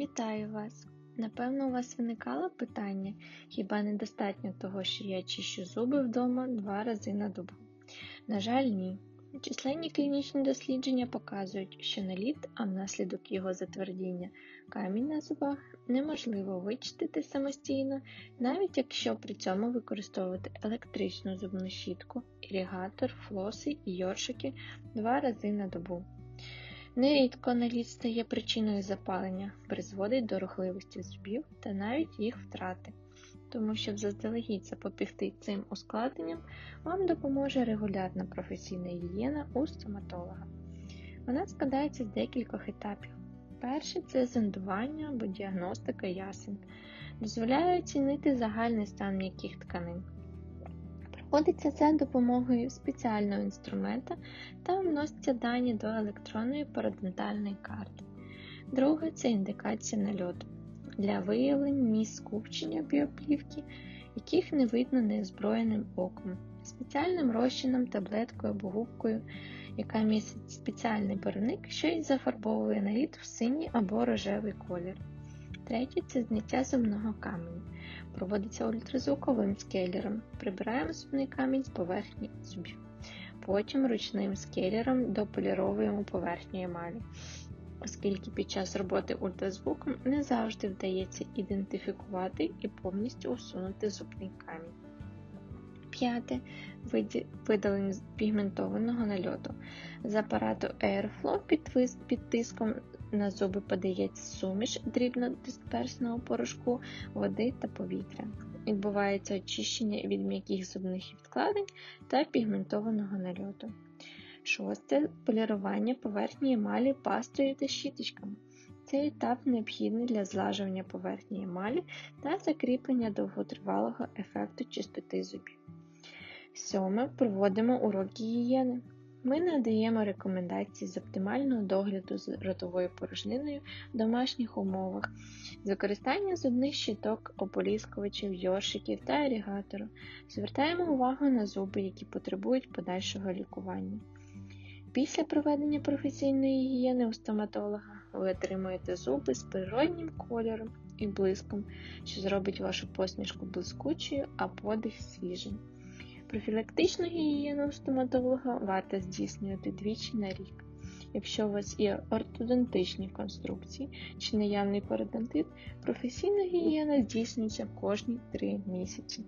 Вітаю вас! Напевно, у вас виникало питання, хіба недостатньо того, що я чищу зуби вдома два рази на добу? На жаль, ні. Численні клінічні дослідження показують, що наліт, а внаслідок його затвердіння, камінь на зубах неможливо вичистити самостійно, навіть якщо при цьому використовувати електричну зубну щітку, іригатор, флоси і йоршики два рази на добу. Нерідко наліт стає причиною запалення, призводить до рухливості зубів та навіть їх втрати. Тому, щоб заздалегідь запобігти цим ускладненням, вам допоможе регулярна професійна гігієна у стоматолога. Вона складається з декількох етапів. Перший це зондування або діагностика ясен, дозволяє оцінити загальний стан м'яких тканин. Проводиться це допомогою спеціального інструмента та вносяться дані до електронної парадонтальної карти. Друге це індикація нальоту для виявлення місць скупчення біоплівки, яких не видно неозброєним оком, спеціальним розчином, таблеткою або губкою, яка містить спеціальний барвник, що й зафарбовує наліт в синій або рожевий колір. Третє це зняття зубного каменю. Проводиться ультразвуковим скелером. Прибираємо зубний камінь з поверхні зубів. Потім ручним скелером дополіровуємо поверхню емалі, оскільки під час роботи ультразвуком не завжди вдається ідентифікувати і повністю усунути зубний камінь. П'яте видалення пігментованого нальоту. З апарату Airflow під тиском на зуби подається суміш дрібнодисперсного порошку, води та повітря. Відбувається очищення від м'яких зубних відкладень та пігментованого нальоту. Шосте полірування поверхні емалі пастою та щіточками. Цей етап необхідний для злажування поверхні емалі та закріплення довготривалого ефекту чистоти зубів. Сьоме проводимо уроки гігієни. Ми надаємо рекомендації з оптимального догляду з ротовою порожниною в домашніх умовах, з використання зубних щиток, ополіскувачів, йоршиків та ерігатору. Звертаємо увагу на зуби, які потребують подальшого лікування. Після проведення професійної гігієни у стоматолога ви отримуєте зуби з природнім кольором і блиском, що зробить вашу посмішку блискучою, а подих свіжим. Профілактичну гігієну стоматолога варто здійснювати двічі на рік. Якщо у вас є ортодонтичні конструкції чи наявний пародонтит, професійна гігієна здійснюється кожні 3 місяці.